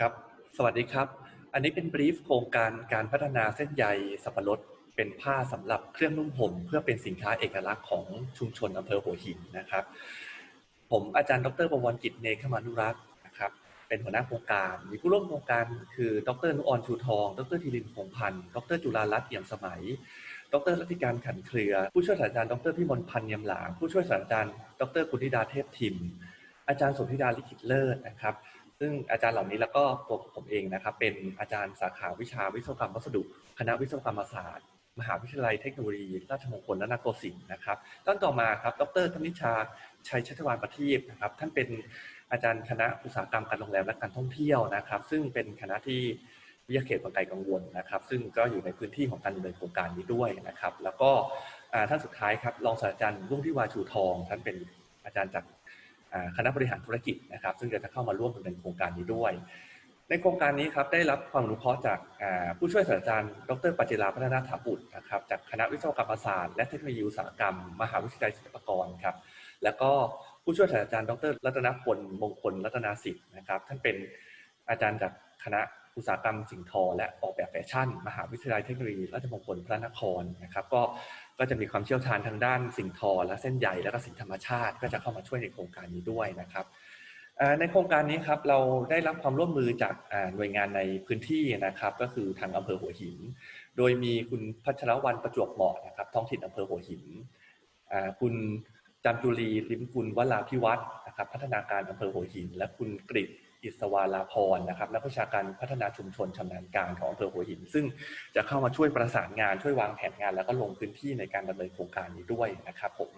ครับ สวัสดีครับ อันนี้เป็นบรีฟโครงการการพัฒนาเส้นใยสับปะรดเป็นผ้าสำหรับเครื่องนุ่มห่มเพื่อเป็นสินค้าเอกลักษณ์ของชุมชนอำเภอหัวหินนะครับ ผมอาจารย์ดรประวันกิจเนคมานุรักษ์นะครับ เป็นหัวหน้าโครงการ มีผู้ร่วมโครงการคือ ดรนุออนชูทอง ดรธีรินคงพันธ์ ดรจุฬาลัตน์เอี่ยมสมัย ดรรัติการขันเครือ ผู้ช่วยศาสตราจารย์ ดรพิมลพันธ์เยำหลาง ผู้ช่วยศาสตราจารย์ ดรกุณิดาเทพทิม อาจารย์สมธิดาลิขิตเลิศนะครับ ซึ่งอาจารย์เหล่านี้แล้วก็ตัวผมเองนะครับเป็นอาจารย์สาขาวิชาวิศวกรรมวัสดุ คณะวิศวกรรมศาสตร์ มหาวิทยาลัยเทคโนโลยีราชมงคลนโกสินทร์นะครับต้นต่อมาครับ ดรธนิชาชัยชัชวานประทีปนะครับ ท่านเป็นอาจารย์คณะอุตสาหกรรมการโรงแรมและการท่องเที่ยวนะครับ ซึ่งเป็นคณะที่วิทยาเขตบางไกลกังวลนะครับ ซึ่งก็อยู่ในพื้นที่ของการดำเนินโครงการนี้ด้วยนะครับ แล้วก็ท่านสุดท้ายครับรองศาสตราจารย์รุ่งทิวาชูทอง ท่านเป็นอาจารย์จาก คณะบริหารธุรกิจนะครับ ซึ่งจะเข้ามาร่วมดำเนินโครงการนี้ด้วย ในโครงการนี้ครับได้รับความอนุเคราะห์จากผู้ช่วยศาสตราจารย์ ดรปัจจิราพัฒนาถาบุตรนะครับจากคณะวิศวกรรมศาสตร์และเทคโนโลยีอุตสาหกรรม มหาวิทยาลัยศิลปากรครับแล้วก็ผู้ช่วยศาสตราจารย์ ดรรัตนพลมงคลรัตนาสิทธิ์นะครับท่านเป็นอาจารย์จากคณะอุตสาหกรรมสิ่งทอ และออกแบบแฟชั่น มหาวิทยาลัยเทคโนโลยีราชมงคลพระนครนะครับ ก็ ก็จะมีความเชี่ยวชาญทางด้านสิ่งทอ และเส้นใยและก็สิ่งธรรมชาติ ก็จะเข้ามาช่วยในโครงการนี้ด้วยนะครับในโครงการนี้ครับเราได้รับความร่วมมือจากหน่วยงานในพื้นที่นะครับ ก็คือทางอำเภอหัวหิน โดยมีคุณพัชรวรรณประจวบเหมาะนะครับ ท้องถิ่นอำเภอหัวหินคุณจามจุลีลิมกุลวลาพิวัตรนะครับ พัฒนาการอำเภอหัวหิน และคุณกฤษ อิสวาลาพรนะครับนักวิชาการพัฒนาชุมชนชำนาญการของอำเภอหัวหิน ซึ่งจะเข้ามาช่วยประสานงานช่วยวางแผนงาน แล้วก็ลงพื้นที่ในการดำเนินโครงการนี้ด้วยนะครับผม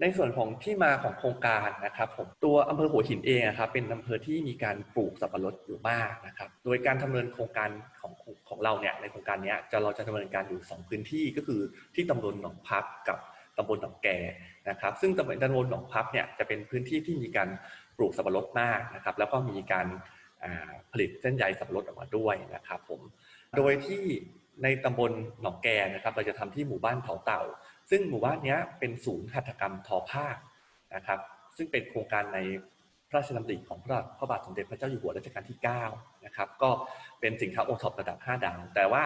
ในส่วนของที่มาของโครงการนะครับผมตัวอำเภอหัวหินเองนะครับเป็นอำเภอที่มีการปลูกสับปะรดอยู่มากนะครับ โดยการดำเนินโครงการของของเราเนี่ยในโครงการนี้จะเราจะดำเนินการอยู่สองพื้นที่ก็คือที่ตำบลหนองพับกับตำบลหนองแก นะครับซึ่งตำบลตำบลหนองพับเนี่ยจะเป็นพื้นที่ที่มีการปลูกสับปะรดมากนะครับแล้วก็มีการผลิตเส้นใยสับปะรดออกมาด้วยนะครับผมโดยที่ในตำบลหนองแกนะครับเราจะทำที่หมู่บ้านเขาเต่า ซึ่งหมู่บ้านนี้เป็นศูนย์หัตถกรรมทอผ้านะครับซึ่งเป็นโครงการในพระราชดำริของพระพระบาทสมเด็จพระเจ้าอยู่หัวรัชกาลที่9นะครับก็เป็นสินค้าโอท็อประดับ 5 ดาวแต่ว่า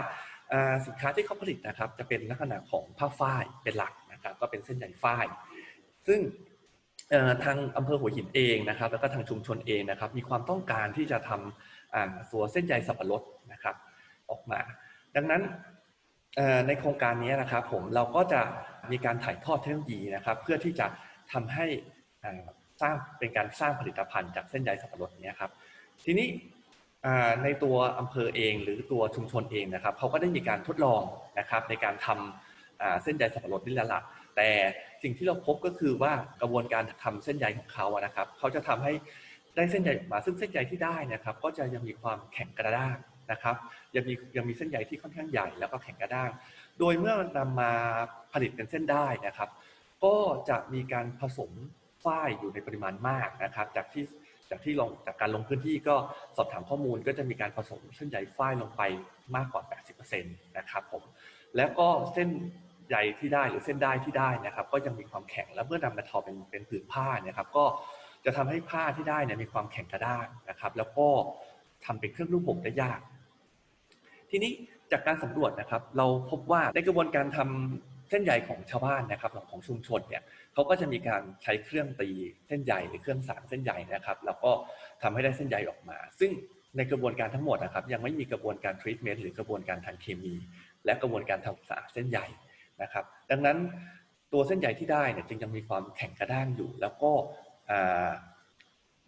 สินค้าที่เขาผลิตนะครับ จะเป็นลักษณะของผ้าฝ้ายเป็นหลักนะครับ ก็เป็นเส้นใยฝ้าย ซึ่งทางอำเภอหัวหินเองนะครับ แล้วก็ทางชุมชนเองนะครับ มีความต้องการที่จะทำอ่าตัวเส้นใยสับปะรดนะครับ ออกมา ดังนั้นในโครงการนี้นะครับ ผมเราก็จะมีการถ่ายทอดเทคโนโลยีนะครับ เพื่อที่จะทำให้สร้างเป็นการสร้างผลิตภัณฑ์จากเส้นใยสับปะรดนี้ครับ ทีนี้ ในตัวอำเภอเองหรือตัวชุมชนเองนะครับเขาก็ได้มีการทดลองนะครับในการทำเส้นใยสับปะรดนี่แหละแต่สิ่งที่เราพบก็คือว่ากระบวนการทำเส้นใยของเขาอะนะครับเขาจะทำให้ได้เส้นใยออกมาซึ่งเส้นใยที่ได้นะครับ ก็จะยังมีความแข็งกระด้างนะครับยังมียังมีเส้นใยที่ค่อนข้างใหญ่แล้วก็แข็งกระด้าง โดยเมื่อนำมาผลิตเป็นเส้นได้นะครับ ก็จะมีการผสมฝ้ายอยู่ในปริมาณมากนะครับ จากที่ จากที่ลงจากการลงพื้นที่ก็สอบถามข้อมูลก็จะมีการผสมเส้นใยฝ้ายลงไปมากกว่า 80%นะครับผมแล้วก็เส้นใยที่ได้หรือเส้นได้ที่ได้นะครับ ก็ยังมีความแข็งแล้วเมื่อนำมาทอเป็นเป็นผืนผ้านี่ยครับก็จะทำให้ผ้าที่ได้เนี่ยมีความแข็งกระด้างนะครับ แล้วก็ทำเป็นเครื่องนุ่งห่มได้ยาก ทีนี้จากการสำรวจนะครับ เราพบว่าในกระบวนการทำ เส้นใยของชาวบ้านนะครับของชุมชนเนี่ยเขาก็จะมีการใช้เครื่องตีเส้นใยหรือเครื่องสานเส้นใยนะครับ แล้วก็ทำให้ได้เส้นใยออกมา ซึ่งในกระบวนการทั้งหมดนะครับ ยังไม่มีกระบวนการทรีทเมนต์หรือกระบวนการทางเคมี และกระบวนการทำสะอาดเส้นใยนะครับ ดังนั้นตัวเส้นใยที่ได้เนี่ยจึงยังมีความแข็งกระด้างอยู่ แล้วก็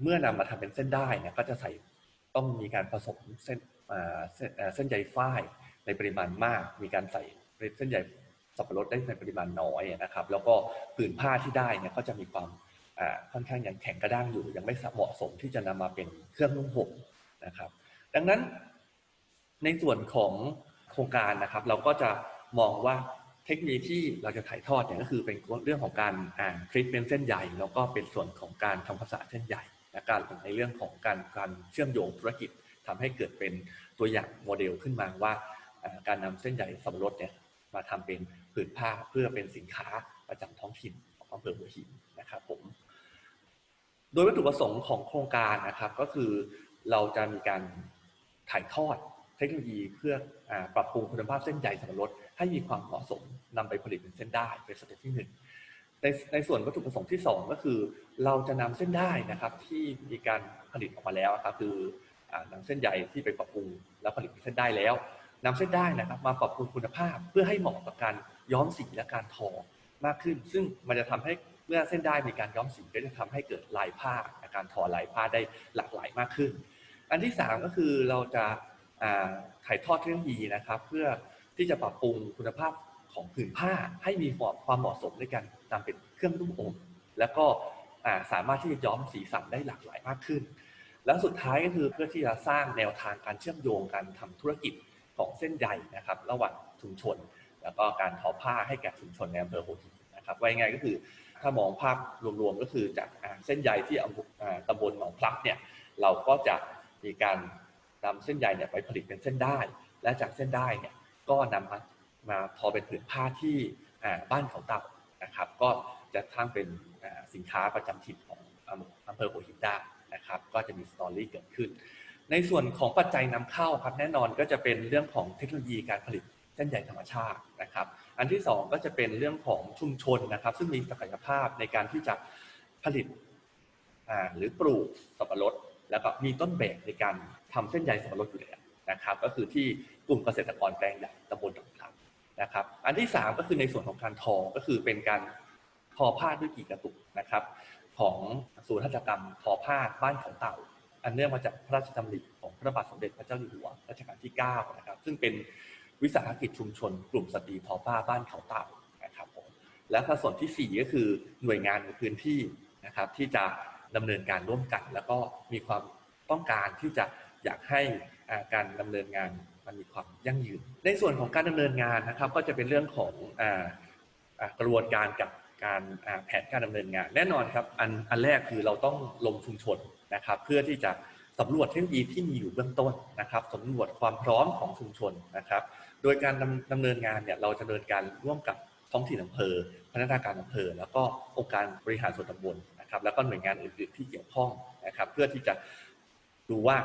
เมื่อนำมาทำเป็นเส้นได้เนี่ยก็จะใส่ต้องมีการผสมเส้นเส้นใยฝ้ายในปริมาณมาก มีการใส่เส้นใย สับปะรดได้ในปริมาณน้อยนะครับ แล้วก็ผืนผ้าที่ได้เนี่ยก็จะมีความอ่าค่อนข้างยังแข็งกระด้างอยู่ ยังไม่เหมาะสมที่จะนำมาเป็นเครื่องนุ่งห่มนะครับ ดังนั้นในส่วนของโครงการนะครับ เราก็จะมองว่าเทคโนโลยีที่เราจะถ่ายทอดเนี่ยก็คือเป็นเรื่องของการอ่าทรีทเมนเส้นใยแล้วก็เป็นส่วนของการทำความสะอาเส้นใยและการในเรื่องของการการเชื่อมโยงธุรกิจทำให้เกิดเป็นตัวอย่างโมเดลขึ้นมาว่าการนำเส้นใยสับปะรดเนี่ย มาทำเป็นผืนผ้าเพื่อเป็นสินค้าประจำท้องถิ่นของอำเภอหัวหินนะครับผมโดยวัตถุประสงค์ของโครงการนะครับ ก็คือเราจะมีการถ่ายทอดเทคโนโลยีเพื่ออปรับปรุงคุณภาพเส้นใยสับปะรดให้มีความเหมาะสมนำไปผลิตเป็นเส้นได้เป็นสเต็ปที่หนึ่งในในส่วนวัตถุประสงค์ที่สองก็คือ เราจะนำเส้นได้นะครับที่มีการผลิตออกมาแล้วครับคืออนำเส้นใยที่ไปปรับปรุงแล้วผลิตเป็นเส้นได้แล้ว นำเส้นได้นะครับมาปรับปรุงคุณภาพเพื่อให้เหมาะกับการย้อมสีและการทอมากขึ้น ซึ่งมันจะทำให้เมื่อเส้นได้มีการย้อมสีก็จะทำให้เกิดลายผ้าการทอลายผ้าได้หลากหลายมากขึ้น อันที่สามก็คือเราจะถ่ายทอดเทคโนโลยีนะครับ เพื่อที่จะปรับปรุงคุณภาพของผืนผ้าให้มีความเหมาะสมในการนำเป็นเครื่องนุ่งห่มแล้วก็สามารถที่จะย้อมสีสันได้หลากหลายมากขึ้น แล้วสุดท้ายก็คือเพื่อที่จะสร้างแนวทางการเชื่อมโยงการทำธุรกิจ ของเส้นใยนะครับ ระหว่างชุมชน แล้วก็การทอผ้าให้แก่ชุมชนในอำเภอหัวหินนะครับว่ายังไงก็คือถ้ามองภาพรวมๆก็คือจากเส้นใยที่อำเภออ่ตำบลหนองพลับเนี่ยเราก็จะมีการนำเส้นใยเนี่ยไปผลิตเป็นเส้นได้ และจากเส้นได้เนี่ยก็นำมามาทอเป็นผืนผ้าที่บ้านเขาเต่านะครับ ก็จะทั้งเป็นสินค้าประจำถิ่นของอำอำเภอหัวหินได้นะครับ ก็จะมีสตอรี่เกิดขึ้น ในส่วนของปัจจัยนำเข้าครับแน่นอนก็จะเป็นเรื่องของเทคโนโลยีการผลิตเส้นใยธรรมชาตินะครับ อันที่สองก็จะเป็นเรื่องของชุมชนนะครับ ซึ่งมีศักยภาพในการที่จะผลิตหรือปลูกสับปะรด แล้วก็มีต้นแบบในการทำเส้นใยสับปะรดอยู่แล้วนะครับ ก็คือที่กลุ่มเกษตรกรแปลงใหญ่ตำบลตำพลังนะครับ อันที่สามก็คือในส่วนของการทอก็คือเป็นการทอผ้าด้วยกี่กระตุกนะครับ ของศูนย์หัตถกรรมทอผ้าบ้านเขาเต่า อันเนื่องมาจากพระราชดำริของพระบาทสมเด็จพระเจ้าอยู่หัวรัชกาลที่9นะครับ ซึ่งเป็นวิสาหกิจชุมชน กลุ่มสตรีทอผ้าบ้านเขาเต่านะครับผมและก็ส่วนทีสี่ 4 ก็คือหน่วยงานในพื้นที่นะครับที่จะดำเนินการร่วมกัน แล้วก็มีความต้องการที่จะอยากให้การดำเนินงานมันมีความยั่งยืน ในส่วนของการดำเนินงานนะครับ ก็จะเป็นเรื่องของออกระบวนการกับการแผนการดำเนินงาน แน่นอนครับอันอันแรกคือเราต้องลงชุมชน นะครับ เพื่อที่จะสำรวจเทคโนโลยีที่มีอยู่เบื้องต้นนะครับสำรวจความพร้อมของชุมชนนะครับ โดยการดำเนินงานเนี่ยเราจะดำเนินการร่วมกับท้องถิ่นอำเภอ พนักงานการอำเภอ แล้วก็องค์การบริหารส่วนตำบลนะครับ แล้วก็หน่วยงานอื่นๆที่เกี่ยวข้องนะครับ เพื่อที่จะดูว่า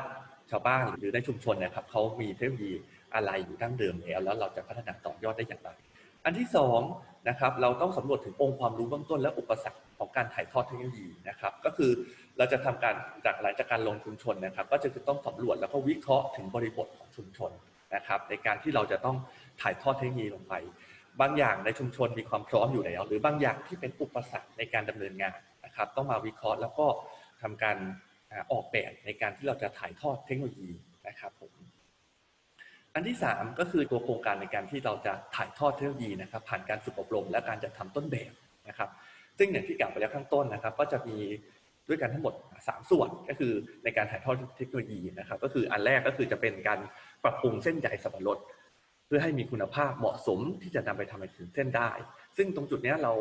ชาวบ้านหรือในชุมชนนะครับเขามีเทคโนโลยีอะไรอยู่ดั้งเดิมแล้วแล้วเราจะพัฒนาต่อยอดได้อย่างไรอันที่สองนะครับเราต้องสำรวจถึงองค์ความรู้เบื้องต้นและอุปสรรคของการถ่ายทอดเทคโนโลยีนะครับ ก็คือ เราจะทำการจากหลังจากการลงชุมชนนะครับ ก็จะต้องสำรวจแล้วก็วิเคราะห์ถึงบริบทของชุมชนนะครับ ในการที่เราจะต้องถ่ายทอดเทคโนโลยีลงไป บางอย่างในชุมชนมีความพร้อมอยู่แล้ว หรือบางอย่างที่เป็นอุปสรรคในการดำเนินงานนะครับ ต้องมาวิเคราะห์แล้วก็ทำการออกแบบในการที่เราจะถ่ายทอดเทคโนโลยีนะครับผมอันที่ 3 ก็คือตัวโครงการในการที่เราจะถ่ายทอดเทคโนโลยีนะครับ ผ่านการฝึกอบรมและการจัดทำต้นแบบนะครับ ซึ่งอย่างที่กล่าวไปแล้วข้างต้นนะครับ ก็จะมี ด้วยกันทั้งหมด 3 ส่วนก็คือในการถ่ายทอดเทคโนโลยีนะครับ ก็คืออันแรกก็คือจะเป็นการปรับปรุงเส้นใยสับปะรดเพื่อให้มีคุณภาพเหมาะสมที่จะนำไปทำเป็นถึงเส้นได้ ซึ่งตรงจุดนี้เรา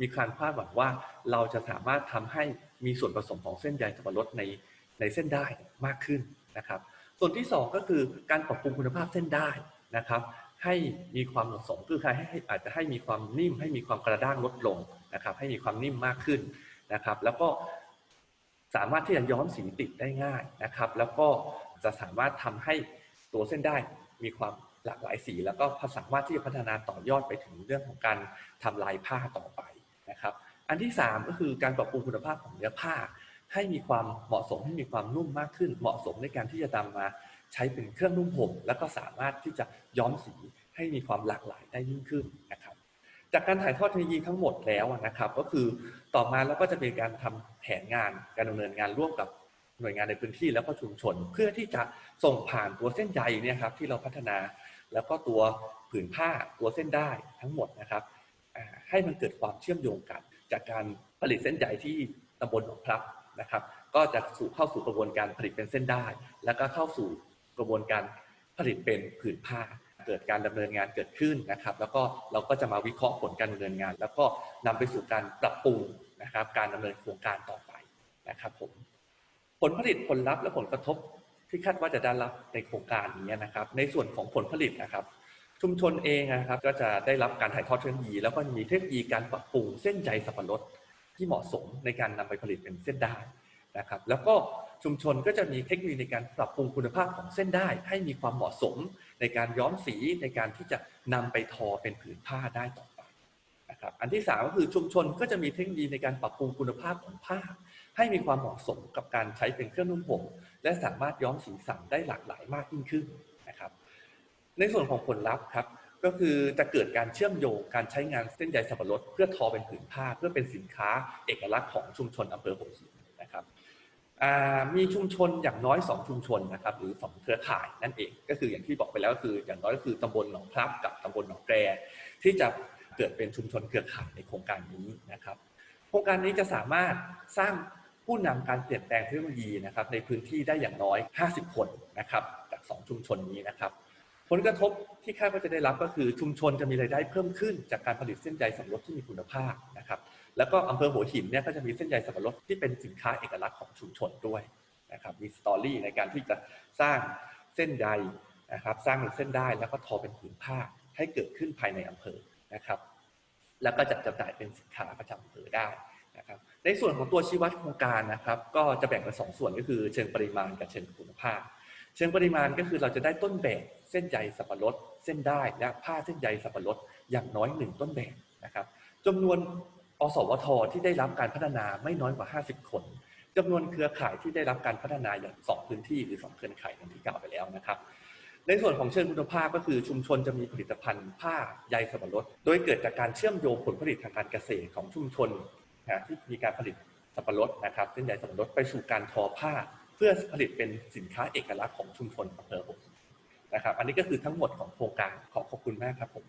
มีการคาดหวังว่าเราจะสามารถทำให้มีส่วนผสมของเส้นใยสับปะรดในในเส้นได้มากขึ้นนะครับ ส่วนที่ 2 ก็คือการปรับปรุงคุณภาพเส้นได้นะครับให้มีความเหมาะสมคือให้ให้อาจจะให้มีความนิ่ม ให้มีความกระด้างลดลงนะครับ ให้มีความนิ่มมากขึ้นนะครับ แล้วก็ สามารถที่จะย้อมสีติดได้ง่ายนะครับ แล้วก็จะสามารถทำให้ตัวเส้นได้มีความหลากหลายสี แล้วก็สามารถที่จะพัฒนาต่อยอดไปถึงเรื่องของการทำลายผ้าต่อไปนะครับ อันที่ 3 ก็คือการปรับปรุงคุณภาพของเนื้อผ้า ให้มีความเหมาะสมให้มีความนุ่มมากขึ้น เหมาะสมในการที่จะนำมาใช้เป็นเครื่องนุ่งห่มแล้วก็สามารถที่จะย้อมสีให้มีความหลากหลายได้ยิ่งขึ้นนะครับ จากการถ่ายทอดเทคโนโลยีทั้งหมดแล้วนะครับ ก็คือต่อมาแล้วก็จะเป็นการทำแผนงานการดำเนินงานร่วมกับหน่วยงานในพื้นที่แล้วก็ชุมชน เพื่อที่จะส่งผ่านตัวเส้นใยเนี่ยครับที่เราพัฒนา แล้วก็ตัวผืนผ้าตัวเส้นได้ทั้งหมดนะครับ ให้มันเกิดความเชื่อมโยงกัน จากการผลิตเส้นใยที่ตำบลหนองพลับนะครับ ก็จะสู่เข้าสู่กระบวนการผลิตเป็นเส้นได้ แล้วก็เข้าสู่กระบวนการผลิตเป็นผืนผ้า เกิดการดำเนินงานเกิดขึ้นนะครับ แล้วก็เราก็จะมาวิเคราะห์ผลการดำเนินงาน แล้วก็นำไปสู่การปรับปรุงนะครับ การดำเนินโครงการต่อไปนะครับผมผลผลิตผลลัพธ์และผลกระทบที่คาดว่าจะได้รับในโครงการนี้นะครับ ในส่วนของผลผลิตนะครับ ชุมชนเองนะครับ ก็จะได้รับการถ่ายทอดเทคโนโลยี แล้วก็มีเทคโนโลยีการปรับปรุงเส้นใยสับปะรดที่เหมาะสมในการนำไปผลิตเป็นเส้นได้นะครับ แล้วก็ชุมชนก็จะมีเทคโนโลยีในการปรับปรุงคุณภาพของเส้นได้ ให้มีความเหมาะสม ในการย้อมสีในการที่จะนำไปทอเป็นผืนผ้าได้ต่อไปนะครับอันที่สามก็คือชุมชนก็จะมีเทคโนโลยีในการปรับปรุงคุณภาพของผ้า ให้มีความเหมาะสมกับการใช้เป็นเครื่องนุ่งห่มและสามารถย้อมสีสันได้หลากหลายมากยิ่งขึ้นนะครับในส่วนของผลลัพธ์ครับก็คือจะเกิดการเชื่อมโยงการใช้งานเส้นใยสับปะรดเพื่อทอเป็นผืนผ้า เพื่อเป็นสินค้าเอกลักษณ์ของชุมชนอำเภอหัวหินนะครับ มีชุมชนอย่างน้อย 2 ชุมชนนะครับหรือ 2 เครือข่ายนั่นเอง ก็คืออย่างที่บอกไปแล้วก็คืออย่างน้อยก็คือตำบลหนองพลับกับตำบลหนองแกรที่จะเกิดเป็นชุมชนเครือข่ายในโครงการนี้นะครับ โครงการนี้จะสามารถสร้างผู้นำการเปลี่ยนแปลงเทคโนโลยีนะครับในพื้นที่ได้อย่างน้อย 50 คนนะครับจาก 2 ชุมชนนี้นะครับ ผลกระทบที่คาดว่าจะได้รับก็คือชุมชนจะมีรายได้เพิ่มขึ้น จากการผลิตเส้นใยสับปะรดที่มีคุณภาพนะครับแล้วก็อำเภอหัวหินเนี่ยก็จะมีเส้นใยสับปะรดที่เป็นสินค้าเอกลักษณ์ของชุมชนด้วยนะครับมีสตอรี่ในการที่จะสร้างเส้นใยนะครับสร้างเป็นเส้นได้แล้วก็ทอเป็นผืนผ้าให้เกิดขึ้นภายในอำเภอนะครับแล้วก็จัดจำหน่ายเป็นสินค้าประจำอำเภอได้นะครับในส่วนของตัวชี้วัดโครงการนะครับก็จะแบ่งเป็นสองส่วนก็คือเชิงปริมาณกับเชิงคุณภาพ ชิงปริมาณก็คือเราจะได้ต้นแบบเส้นใยสับปะรดเส้นได้และผ้าเส้นใยสับปะรดอย่างน้อยหนึ่งต้นแบบนะครับจำนวนอสวทที่ได้รับการพัฒนาไม่น้อยกว่า 50 คนจำนวนเครือข่ายที่ได้รับการพัฒนาอย่างสองพื้นที่หรือสองเครือข่ายอย่างที่กล่าวไปแล้วนะครับ ในส่วนของเชิงคุณภาพก็คือชุมชนจะมีผลิตภัณฑ์ผ้าใยสับปะรด โดยเกิดจากการเชื่อมโยงผลผลิตทางการเกษตรของชุมชนนะที่มีการผลิตสับปะรดนะครับเส้นใยสับปะรดไปสู่การทอผ้า พื่อผลิตเป็นสินค้าเอกลักษณ์ของชุมชนอำเภอผมนะครับ อันนี้ก็คือทั้งหมดของโครงการขอขอบคุณมากครับผม